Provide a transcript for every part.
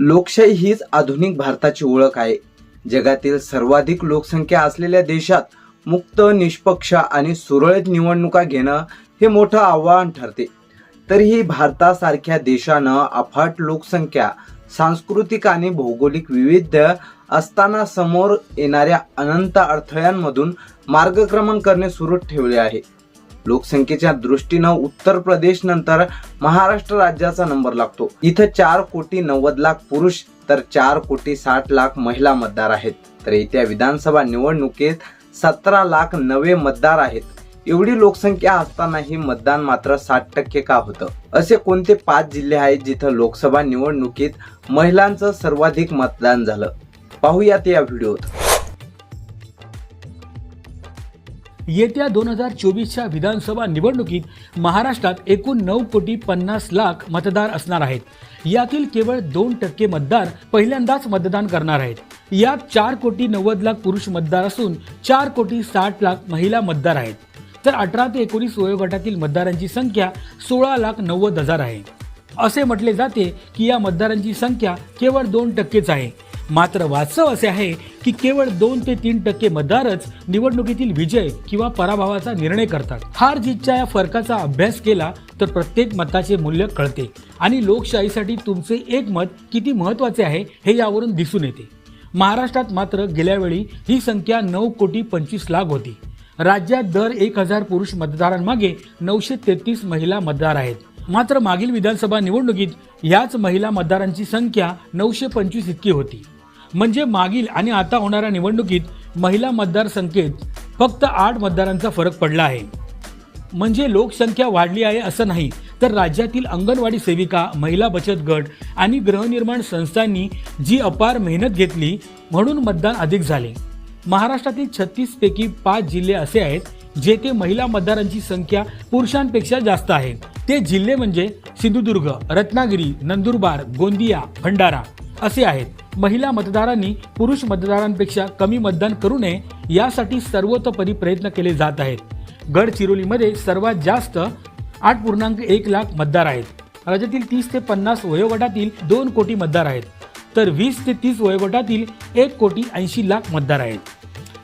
लोकशाही हीच आधुनिक भारताची ओळख आहे. जगातील सर्वाधिक लोकसंख्या असलेल्या देशात मुक्त निष्पक्ष आणि सुरळीत निवडणुका घेणं हे मोठं आव्हान ठरते. तरीही भारतासारख्या देशानं अफाट लोकसंख्या सांस्कृतिक आणि भौगोलिक विविध असताना समोर येणाऱ्या अनंत अडथळ्यांमधून मार्गक्रमण करणे सुरू ठेवले आहे. लोकसंख्येच्या दृष्टीनं उत्तर प्रदेश नंतर महाराष्ट्र राज्याचा नंबर लागतो. इथं चार कोटी नव्वद लाख पुरुष तर चार कोटी साठ लाख महिला मतदार आहेत. तर येत्या विधानसभा निवडणुकीत सतरा लाख नवे मतदार आहेत. एवढी लोकसंख्या असतानाही मतदान मात्र साठ टक्के का होतं? असे कोणते पाच जिल्हे आहेत जिथं लोकसभा निवडणुकीत महिलांचं सर्वाधिक मतदान झालं? पाहूयात या व्हिडिओत. येत्या दोन हजार चोवीसच्या विधानसभा निवडणुकीत महाराष्ट्रात एकूण नऊ कोटी पन्नास लाख मतदार असणार आहेत. यातील केवळ दोन टक्के मतदार पहिल्यांदाच मतदान करणार आहेत. यात चार कोटी नव्वद लाख पुरुष मतदार असून चार कोटी साठ लाख महिला मतदार आहेत. तर अठरा ते एकोणीस वयोगटातील मतदारांची संख्या सोळा लाख नव्वद हजार आहे. असे म्हटले जाते की या मतदारांची संख्या केवळ दोन टक्केच आहे. मात्र वास्तव असे आहे की केवळ दोन ते तीन टक्के मतदारच निवडणुकीतील विजय किंवा पराभवाचा निर्णय करतात. हार जीतच्या या फरकाचा अभ्यास केला तर प्रत्येक मताचे मूल्य कळते आणि लोकशाहीसाठी तुमचे एक मत किती महत्त्वाचे आहे हे यावरून दिसून येते. महाराष्ट्रात मात्र गेल्या वेळी ही संख्या नऊ कोटी पंचवीस लाख होती. राज्यात दर एक हजार पुरुष मतदारांमागे नऊशे तेहतीस महिला मतदार आहेत. मात्र मागील विधानसभा निवडणुकीत याच महिला मतदारांची संख्या नऊशे पंचवीस इतकी होती. म्हणजे मागील आणि आता होणाऱ्या निवडणुकीत महिला मतदारसंख्येत फक्त आठ मतदारांचा फरक पडला आहे. म्हणजे लोकसंख्या वाढली आहे असं नाही तर राज्यातील अंगणवाडी सेविका महिला बचत गट आणि गृहनिर्माण संस्थांनी जी अपार मेहनत घेतली म्हणून मतदान अधिक झाले. महाराष्ट्रातील छत्तीसपैकी पाच जिल्हे असे आहेत जेथे महिला मतदारांची संख्या पुरुषांपेक्षा जास्त आहे. ते जिल्हे म्हणजे सिंधुदुर्ग रत्नागिरी नंदुरबार गोंदिया भंडारा असे आहेत. महिला मतदारांनी पुरुष मतदारांपेक्षा कमी मतदान करू नये यासाठी सर्वतोपरी प्रयत्न केले जात आहेत. गडचिरोलीमध्ये सर्वात जास्त आठ पूर्णांक एक लाख मतदार आहेत. राज्यातील तीस ते पन्नास वयोगटातील दोन कोटी मतदार आहेत. तर वीस ते तीस वयोगटातील एक कोटी ऐंशी लाख मतदार आहेत.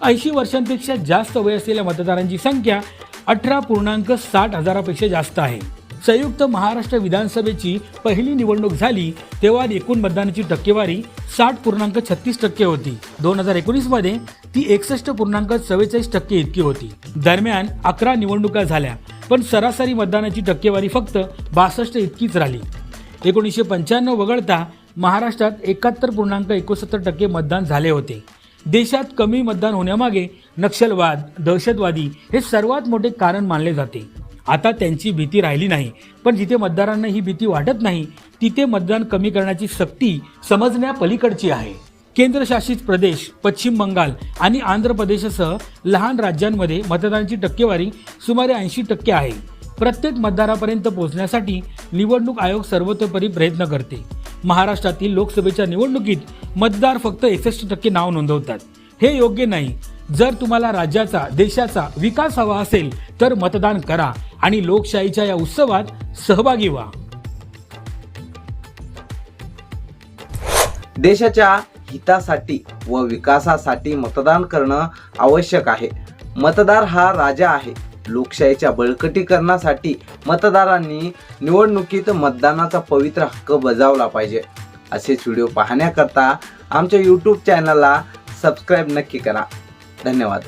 ऐंशी वर्षांपेक्षा जास्त वय असलेल्या मतदारांची संख्या अठरा पूर्णांक साठ हजारापेक्षा जास्त आहे. संयुक्त महाराष्ट्र विधानसभेची पहिली निवडणूक झाली तेव्हा एकूण मतदानाची टक्केवारी साठ पूर्णांक छत्तीस टक्के होती. दोन हजार एकोणीसमध्ये ती एकसष्ट पूर्णांक चव्वेचाळीस टक्के इतकी होती. दरम्यान अकरा निवडणुका झाल्या पण सरासरी मतदानाची टक्केवारी फक्त बासष्ट इतकीच राहिली. एकोणीसशे पंच्याण्णव वगळता महाराष्ट्रात एकाहत्तर पूर्णांक एकोणसत्तर टक्के मतदान झाले होते. देशात कमी मतदान होण्यामागे नक्षलवाद दहशतवादी हे सर्वात मोठे कारण मानले जाते. आता त्यांची भीती राहिली नाही. पण जिथे मतदारांना ही भीती वाटत नाही तिथे मतदान कमी करण्याची सक्ती समजण्यापलीकडची आहे. केंद्रशासित प्रदेश पश्चिम बंगाल आणि आंध्र प्रदेशसह लहान राज्यांमध्ये मतदानाची टक्केवारी सुमारे ऐंशी टक्के आहे. प्रत्येक मतदारापर्यंत पोहोचण्यासाठी निवडणूक आयोग सर्वतोपरी प्रयत्न करते. महाराष्ट्रातील लोकसभेच्या निवडणुकीत मतदार फक्त एकसष्ट टक्के नाव नोंदवतात. हे योग्य नाही. जर तुम्हाला राज्याचा देशाचा विकास हवा असेल तर मतदान करा. आणि लोकशाहीच्या या उत्सवात सहभागी व्हा. देशाच्या हितासाठी व विकासासाठी मतदान करणं आवश्यक आहे. मतदार हा राजा आहे. लोकशाहीच्या बळकटीकरणासाठी मतदारांनी निवडणुकीत मतदानाचा पवित्र हक्क बजावला पाहिजे. असेच व्हिडिओ पाहण्याकरता आमच्या यूट्यूब चॅनलला सबस्क्राईब नक्की करा. धन्यवाद.